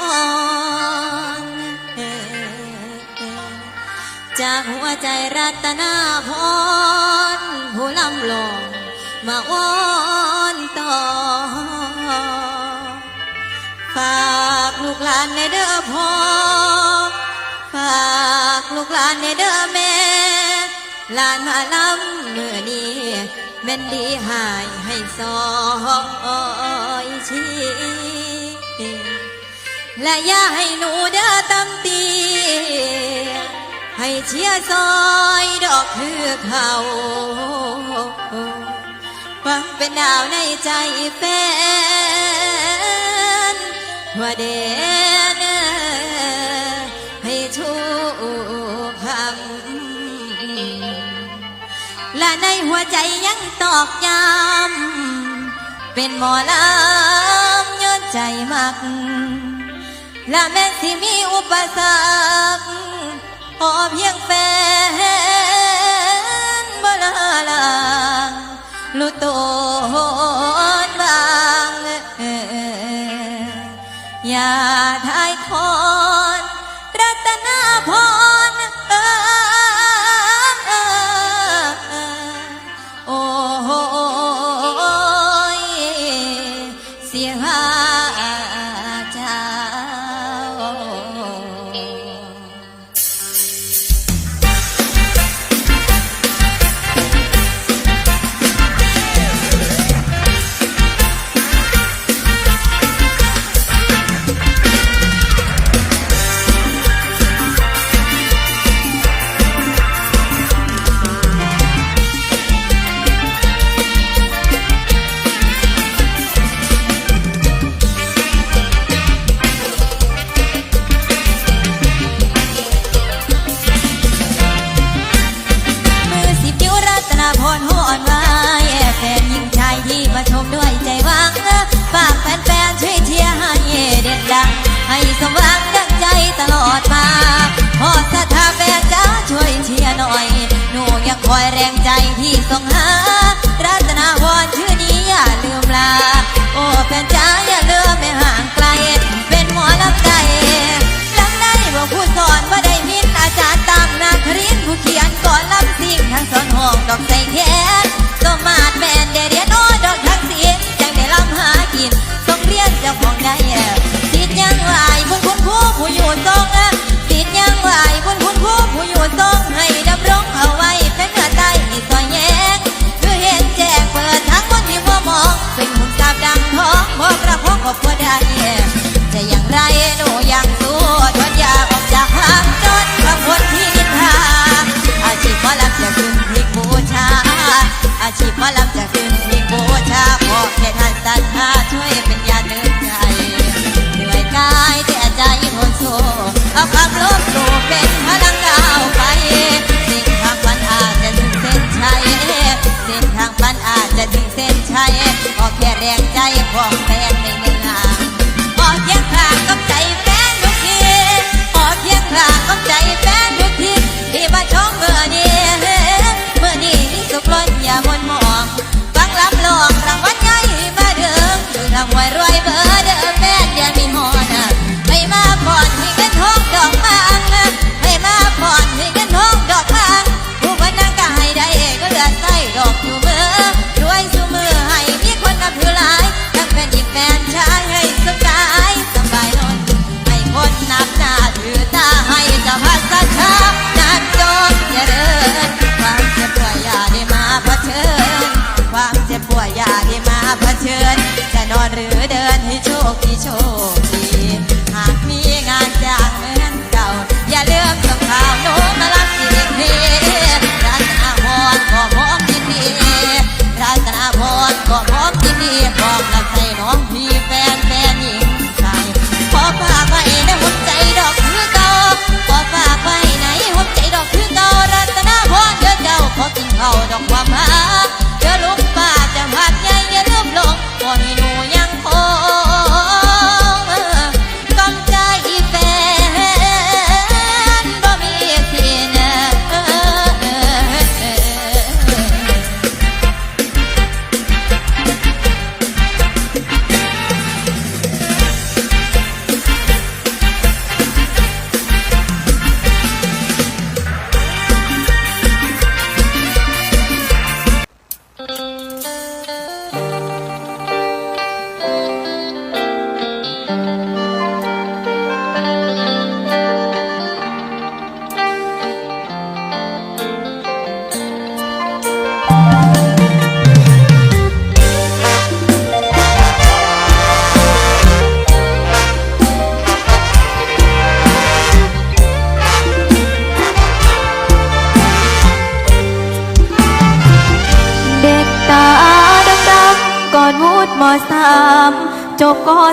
อ่อนจากหัวใจรัตนาพรผู้ลำลองมาอ้อนต่อ ฝากลูกหลานในเด้อพ่อ ฝากลูกหลานในเด้อแม่ หลานมาลำเมื่อนี้แม่นดีหายให้ซอยชี้ และย่าให้หนูเด้อตำตี ให้เชียซอยดอกคือเขาฟังเป็นดาวในใจแฟนหัวเดนให้ชูคำและในหัวใจยังตอกย้ำเป็นหมอลำย้อนใจมาก และแม้ที่มีอุปสรรคขอเพียงแฟนบลาลางรู้ตัว คอยแรงใจที่ส่งหา รัตนาวรชื่อนี้อย่าลืมลา โอ้แฟนจ้าอย่าเลืมไม่ห่างไกล เป็นหมอลำใจลังได้บอผู้สอนว่าได้มิตรอาจารย์ตามนาครินผู้เขียนก่อนลำสิ่งทั้งสอนห้องดอกใส่แขนสมาดแมนเดเรีย แรงใจพ่อ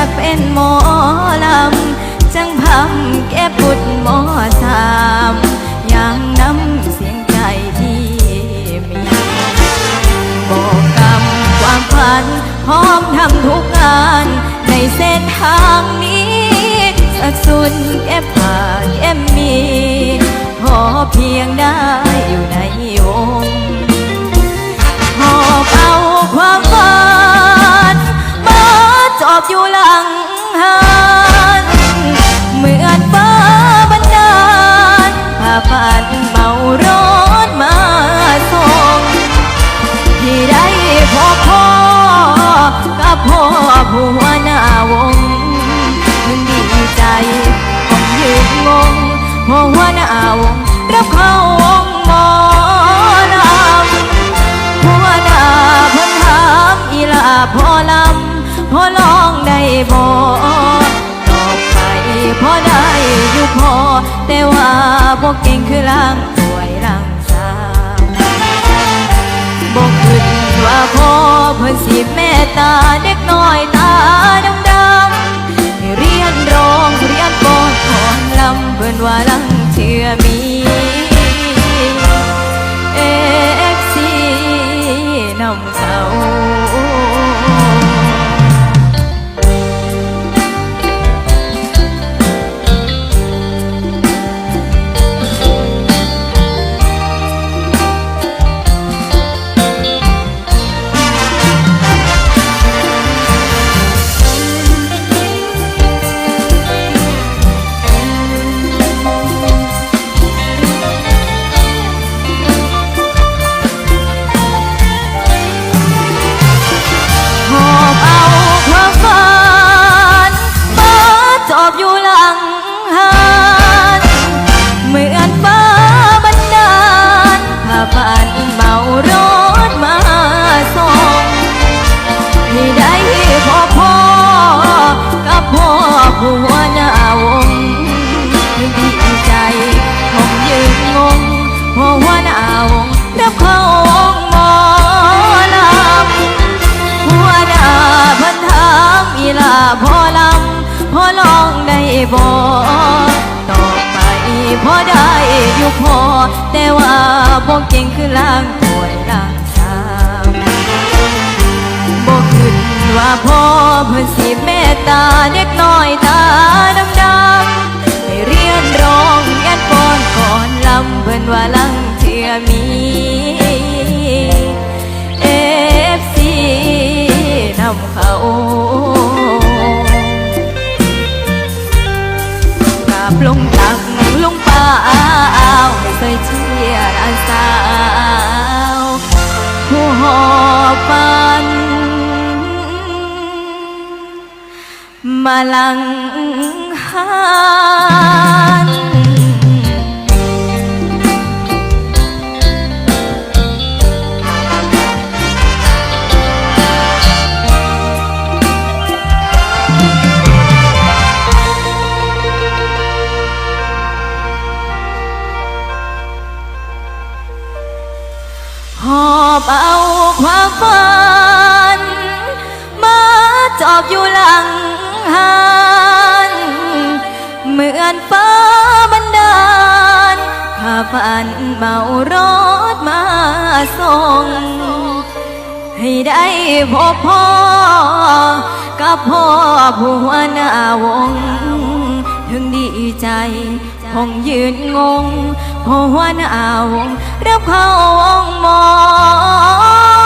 ากเป็นหมอลำ จังพำแก้ปุดหมอสามอย่างน้ำเสียงใจที่มีบอกกำความฝันพร้อมทำทุกงาน ในเส้นทางนี้สักสุนแก้ผ่าแก้มี พอเพียงได้อยู่ใน ว่าบ่เก่งคือล่างสวยล่างสาวบ่คิดว่าพ่อเพิ่นสิแม่ตา องได้บ่ต่อไปพอได้อยู่พอ แต่ว่าบ่เก่งคือล่างป่วยล่างสามบ่ขึ้นว่าพ่อเพิ่นสิเมตตาเด็กน้อยตาดำดำให้เรียนร้องแอนก่อนก่อนลำเพิ่นว่าลัง มาลังหันหอบเอาความฝันมาจอบอยู่หลัง หันเหมือนฟ้าบันดาลพาฝันเมารถมาส่ง ให้ได้พบพ่อ กับพ่อผู้หัวหน้าวง ถึงดีใจคงยืนงง พ่อหัวหน้าวงรับเข้าวงมอง